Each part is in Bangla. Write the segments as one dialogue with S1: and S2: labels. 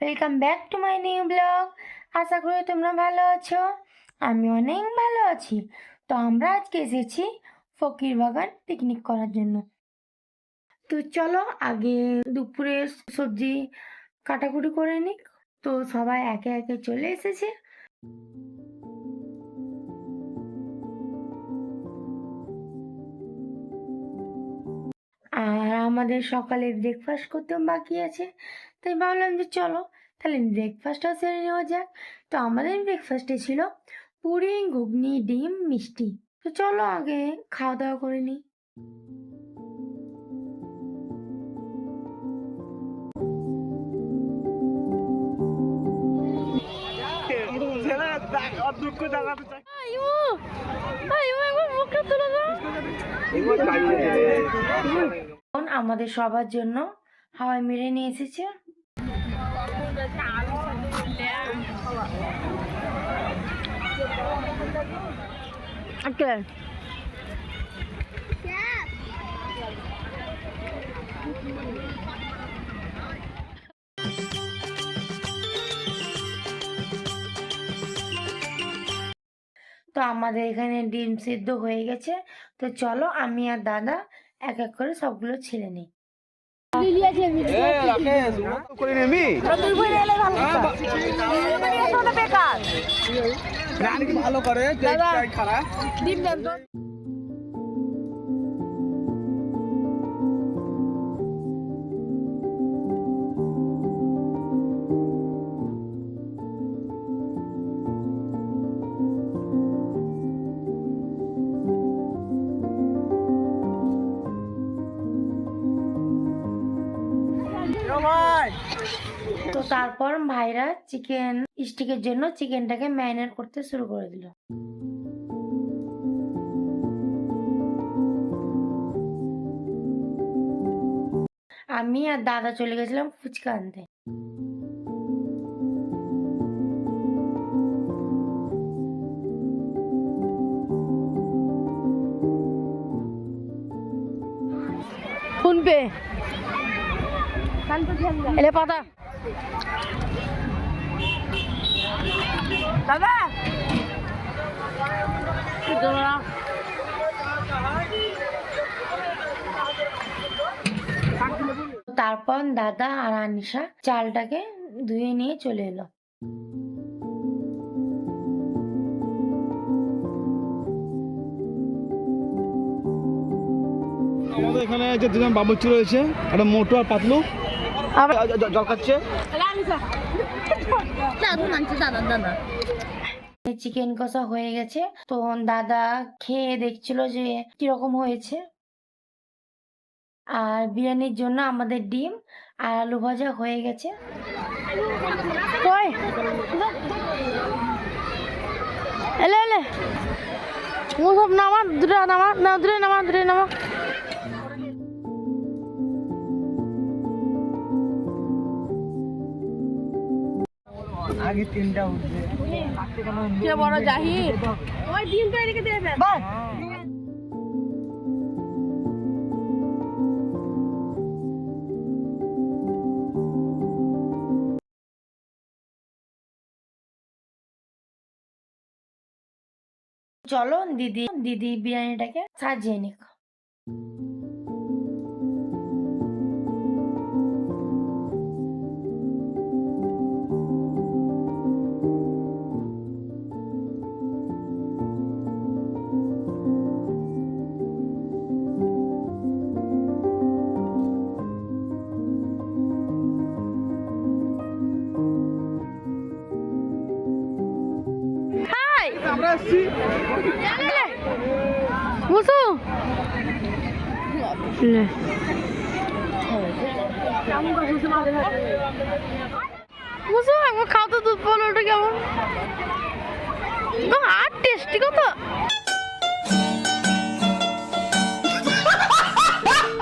S1: Welcome back to my new blog আশা করি তোমরা ভালো আছো। আমি অনেক ভালো আছি। তো আমরা আজকে এসেছি ফকির বাগান পিকনিক করার জন্য। তো চলো আগে দুপুরে সবজি কাটাকুটি করে নিক। তো সবাই একে একে চলে এসেছে। আমাদের সকালে ব্রেকফাস্ট করতেও বাকি আছে। তাই ভাবলাম যে চলো তাহলে ব্রেকফাস্টটাও সেরে নেওয়া যাক। তো আমাদের ব্রেকফাস্টে ছিল পুরি ঘুগনি ডিম মিষ্টি। তো চলো আগে খাওয়া দাওয়া করে নিই। এখন আমাদের সবার জন্য হাওয়াই মেরে নিয়ে এসেছে। তো আমাদের এখানে ডিম সিদ্ধ হয়ে গেছে। তো চলো আমি আর দাদা এক এক করে সবগুলো ছেড়ে নিই।
S2: কি ভালো করে? খারাপ।
S1: তো তারপর ভাইরা চিকেন, স্টিকের জন্য চিকেনটাকে ম্যারিনেট করতে শুরু করে দিল। আমি আর দাদা চলে গেছিলাম ফুচকা আনতে।
S3: ফোন পে এলে পাতা। দাদা।
S1: তারপর দাদা আর আনিশা চালটাকে ধুয়ে নিয়ে চলে এলো।
S2: আমাদের এখানে যে দুজন বাবুচি রয়েছে একটা মোটু আর পাতলু। জল খাচ্ছে?
S1: চিকেন কষা হয়ে গেছে। তো দাদা খেয়ে দেখছিল যে কীরকম হয়েছে। আর বিরিয়ানির জন্য আমাদের ডিম আর আলু ভাজা হয়ে গেছে।
S3: কই? এলে এলে। ও সব নামা দূরে নামা না দূরে নামা দূরে নামা।
S2: আগে তিনটা উঠবে।
S3: কে বড় জাহির? ওই ডিমটা এদিকে দেবে
S1: চলো দিদি দিদি বিরিয়ানিটাকে সাজিয়ে নিক।
S2: আমরা এসছি
S3: এলে মুসু একবার খাও তো দুধ বলো ওটা কেমন? আর টেস্টি কত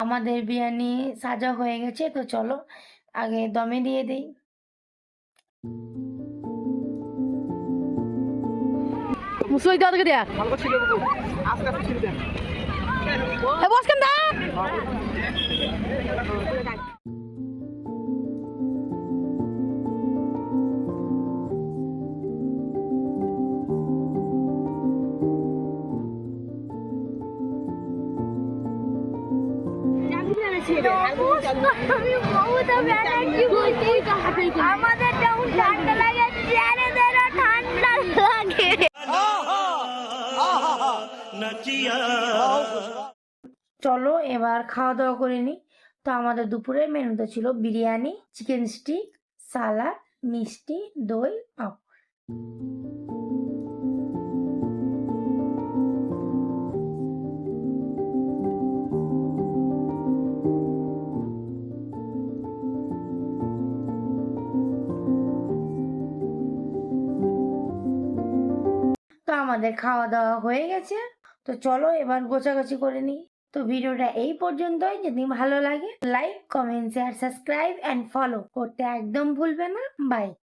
S1: আমাদের বিরিয়ানি সাজা হয়ে গেছে তো চলো আগে দমে দিয়ে দেই।
S3: মুসুই দাও দেখে দেখ বস কেন দা
S4: আমাদের
S1: চলো, এবার খাওয়া দাওয়া করে নিই। তো আমাদের দুপুরের মেনুতে ছিল বিরিয়ানি, চিকেন স্টিক সালাড মিষ্টি, দই পাঁপড় তো আমাদের খাওয়া দাওয়া হয়ে গেছে। তো চলো, এবার গোছাগাছি করে নিই। তো ভিডিওটা এই পর্যন্তই। যদি ভালো লাগে like comment share subscribe and follow করতে একদম ভুলবে না। বাই